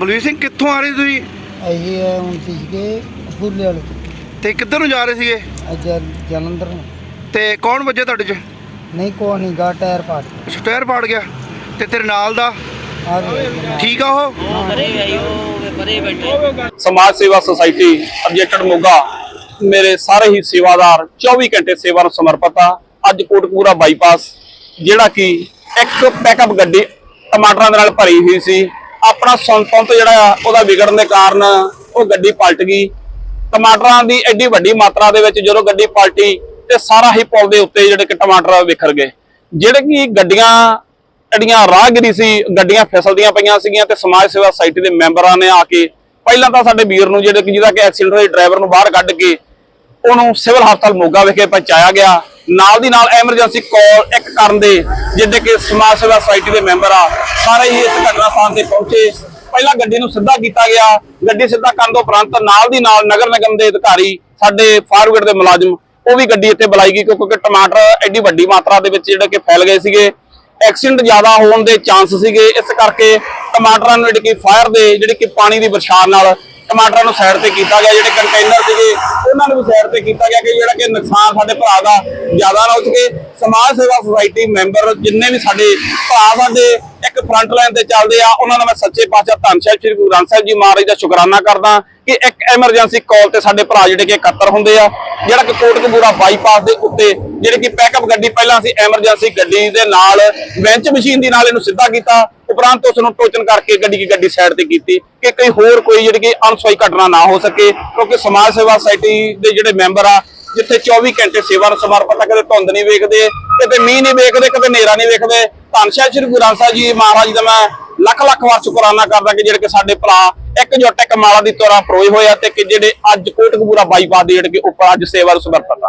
ਬਲਵੀਰ ਸਿੰਘ ਕਿੱਥੋਂ ਆ ਰਹੇ ਤੁਸੀਂ? ਅਸੀਂ ਹੁਣ ਸੀਗੇ ਫੁੱਲੇ ਵਾਲੇ। ਤੇ ਕਿੱਧਰ ਨੂੰ ਜਾ ਰਹੇ ਸੀਗੇ? ਅੱਜ ਜਲੰਧਰ ਨੂੰ। ਤੇ ਕੌਣ ਵੱਜਿਆ ਤੁਹਾਡੇ 'ਚ? ਨਹੀਂ ਕੋ ਨਹੀਂ ਗਾ ਟਾਇਰ ਪਾਟ ਸਟਾਇਰ ਪਾੜ ਗਿਆ। ਤੇ ਤੇਰੇ ਨਾਲ ਦਾ? ਆ ਗਿਆ ਠੀਕ ਆ ਉਹ? ਸਮਾਜ ਸੇਵਾ ਸੁਸਾਇਟੀ ਅਬਜੈਕਟਡ ਮੋਗਾ ਮੇਰੇ ਸਾਰੇ ਹੀ ਸੇਵਾਦਾਰ 24 ਘੰਟੇ ਸੇਵਾ ਨੂੰ ਸਮਰਪਿਤ ਆ। ਅੱਜ ਕੋਟਕਪੂਰਾ ਬਾਈਪਾਸ ਜਿਹੜਾ ਕਿ ਇੱਕ ਪੈਕਅਪ ਗੱਡੀ ਟਮਾਟਰਾਂ ਦੇ ਨਾਲ ਭਰੀ ਹੋਈ ਸੀ। ਆਪਣਾ ਸੰਤੁਲਨ ਜਿਹੜਾ ਆ ਉਹਦਾ ਵਿਗੜਨ ਦੇ ਕਾਰਨ ਉਹ ਗੱਡੀ ਪਲਟ ਗਈ। ਟਮਾਟਰਾਂ ਦੀ ਐਡੀ ਵੱਡੀ ਮਾਤਰਾ ਦੇ ਵਿੱਚ ਜਦੋਂ ਗੱਡੀ ਪਲਟੀ ਤੇ ਸਾਰਾ ਹੀ ਪੁਲ ਦੇ ਉੱਤੇ ਜਿਹੜੇ ਕਿ ਟਮਾਟਰ ਵਿਖਰ ਗਏ। ਜਿਹੜੇ ਕਿ ਗੱਡੀਆਂ, ਜਿਹੜੀਆਂ ਰਾਹਗੀਰੀ ਸੀ, ਗੱਡੀਆਂ ਫਿਸਲਦੀਆਂ ਪਈਆਂ ਸੀਗੀਆਂ ਤੇ ਸਮਾਜ ਸੇਵਾ ਸੁਸਾਇਟੀ ਦੇ ਮੈਂਬਰਾਂ ਨੇ ਆ ਕੇ ਪਹਿਲਾਂ ਤਾਂ ਸਾਡੇ ਵੀਰ ਨੂੰ ਜਿਹੜੇ ਕਿ ਜਿਹਦਾ ਕਿ ਐਕਸੀਡੈਂਟ ਹੋਏ ਡਰਾਈਵਰ ਨੂੰ ਬਾਹਰ ਕੱਢ ਕੇ ਉਹਨੂੰ ਸਿਵਲ ਹਸਪਤਾਲ ਮੋਗਾ ਵਿਖੇ ਪਹੁੰਚਾਇਆ ਗਿਆ। ਨਾਲ ਦੀ ਨਾਲ ਐਮਰਜੈਂਸੀ ਕਾਲ ਇੱਕ ਕਰਨ ਦੇ ਜਿਹੜੇ ਕਿ ਸਮਾਜ ਸੇਵਾ ਸੁਸਾਇਟੀ ਦੇ ਮੈਂਬਰ ਆ, ਸਾਰੇ ਹੀ ਇਸ ਘਟਨਾ ਸਥਾਨ ਤੇ ਪਹੁੰਚੇ। ਪਹਿਲਾਂ ਗੱਡੀ ਨੂੰ ਸਿੱਧਾ ਕੀਤਾ ਗਿਆ, ਗੱਡੀ ਸਿੱਧਾ ਕਰਨ ਤੋਂ ਉਪਰੰਤ ਨਾਲ ਦੀ ਨਾਲ ਨਗਰ ਨਿਗਮ ਦੇ ਅਧਿਕਾਰੀ, ਸਾਡੇ ਫਾਰਵਰਡ ਦੇ ਮੁਲਾਜ਼ਮ, ਉਹ ਵੀ ਗੱਡੀ ਇੱਥੇ ਬੁਲਾਈ ਗਈ, ਕਿਉਂਕਿ ਟਮਾਟਰ ਐਡੀ ਵੱਡੀ ਮਾਤਰਾ ਦੇ ਵਿੱਚ ਜਿਹੜੇ ਕਿ ਫੈਲ ਗਏ ਸੀਗੇ। ਐਕਸੀਡੈਂਟ ਜ਼ਿਆਦਾ ਹੋਣ ਦੇ ਚਾਂਸ ਸੀਗੇ, ਇਸ ਕਰਕੇ ਟਮਾਟਰਾਂ ਨੂੰ ਜਿਹੜੀ ਕਿ ਫਾਇਰ ਦੇ, ਜਿਹੜੇ ਕਿ ਪਾਣੀ ਦੀ ਬਰਸਾਤ ਨਾਲ ਟਮਾਟਰਾਂ ਨੂੰ ਸਾਈਡ ਤੇ ਕੀਤਾ ਗਿਆ, ਜਿਹੜੇ ਕੰਟੇਨਰ ਸੀਗੇ, ਉਹਨਾਂ ਨੂੰ ਵੀ ਸਾਈਡ ਤੇ ਕੀਤਾ ਗਿਆ ਕਿ ਜਿਹੜਾ ਕਿ ਨੁਕਸਾਨ ਸਾਡੇ ਭਰਾ ਦਾ ਜ਼ਿਆਦਾ ਨਾ ਹੋ ਸਕੇ। ਸਮਾਜ ਸੇਵਾ ਸੁਸਾਇਟੀ ਮੈਂਬਰ ਜਿੰਨੇ ਵੀ ਸਾਡੇ ਭਰਾ ਸਾਡੇ ਇੱਕ ਫਰੰਟ ਲਾਈਨ ਤੇ ਚੱਲਦੇ ਆ, ਉਹਨਾਂ ਦਾ ਮੈਂ ਸੱਚੇ ਪਾਤਸ਼ਾਹ ਧੰਨ ਸਾਹਿਬ ਸ੍ਰੀ ਗੁਰੂ ਗ੍ਰੰਥ ਸਾਹਿਬ ਜੀ ਮਹਾਰਾਜ ਦਾ ਸ਼ੁਕਰਾਨਾ ਕਰਦਾ ਕਿ ਇੱਕ ਐਮਰਜੈਂਸੀ ਕਾਲ ਤੇ ਸਾਡੇ ਭਰਾ ਜਿਹੜੇ ਕਿ ਇਕੱਤਰ ਹੁੰਦੇ ਆ, ਜਿਹੜਾ ਕਿ ਕੋਟਕਪੂਰਾ ਬਾਈਪਾਸ ਦੇ ਉੱਤੇ ਜਿਹੜੇ ਕਿ ਪੈਕਅਪ ਗੱਡੀ ਪਹਿਲਾਂ ਅਸੀਂ ਐਮਰਜੈਂਸੀ ਗੱਡੀ ਦੇ ਨਾਲ ਬੈਂਚ ਮਸ਼ੀਨ ਦੀ ਨਾਲ ਇਹਨੂੰ ਸਿੱਧਾ ਕੀਤਾ। ਉਪਰੰਤ ਉਸ ਨੂੰ ਟੋਚਨ ਕਰਕੇ ਗੱਡੀ ਦੀ ਗੱਡੀ ਸਾਈਡ ਤੇ ਕੀਤੀ ਕਿ ਕੋਈ ਹੋਰ ਕੋਈ ਜਿਹੜੀ ਕਿ ਅਨਸੋਈ ਘਟਨਾ ਨਾ ਹੋ ਸਕੇ, ਕਿਉਂਕਿ ਸਮਾਜ ਸੇਵਾ ਸੁਸਾਇਟੀ ਦੇ ਜਿਹੜੇ ਮੈਂਬਰ ਆ, ਜਿੱਥੇ 24 ਘੰਟੇ ਸੇਵਾ ਨੂੰ ਸਮਰਪਿਤ ਆ ਕਦੇ ਧੁੰਦ ਨਹੀਂ ਵੇਖਦੇ, ਕਦੇ ਮੀਂਹ ਨਹੀਂ ਵੇਖਦੇ, ਕਦੇ ਹਨੇਰਾ ਨਹੀਂ ਵੇਖਦੇ। ਧੰਨ ਸ੍ਰੀ ਗੁਰੂ ਗ੍ਰੰਥ ਸਾਹਿਬ ਜੀ ਮਹਾਰਾਜ ਦਾ ਮੈਂ ਲੱਖ ਲੱਖ ਵਾਰ ਸ਼ੁਕਰਾਨਾ ਕਰਦਾ ਕਿ ਜਿਹੜੇ ਕਿ ਸਾਡੇ ਭਰਾ ਇੱਕ ਜੁੱਟ ਇੱਕ ਮਾਲਾ ਦੀ ਤੋਰਾ ਪਰੋਏ ਹੋਏ ਆ ਤੇ ਕਿ ਜਿਹੜੇ ਅੱਜ ਕੋਟਕਪੂਰਾ ਬਾਈਪਾਸ ਦੇ ਜਿਹੜੇ ਕਿ ਉੱਪਰ ਅੱਜ ਸੇਵਾ ਨੂੰ ਸਮਰਪਿਤ ਆ।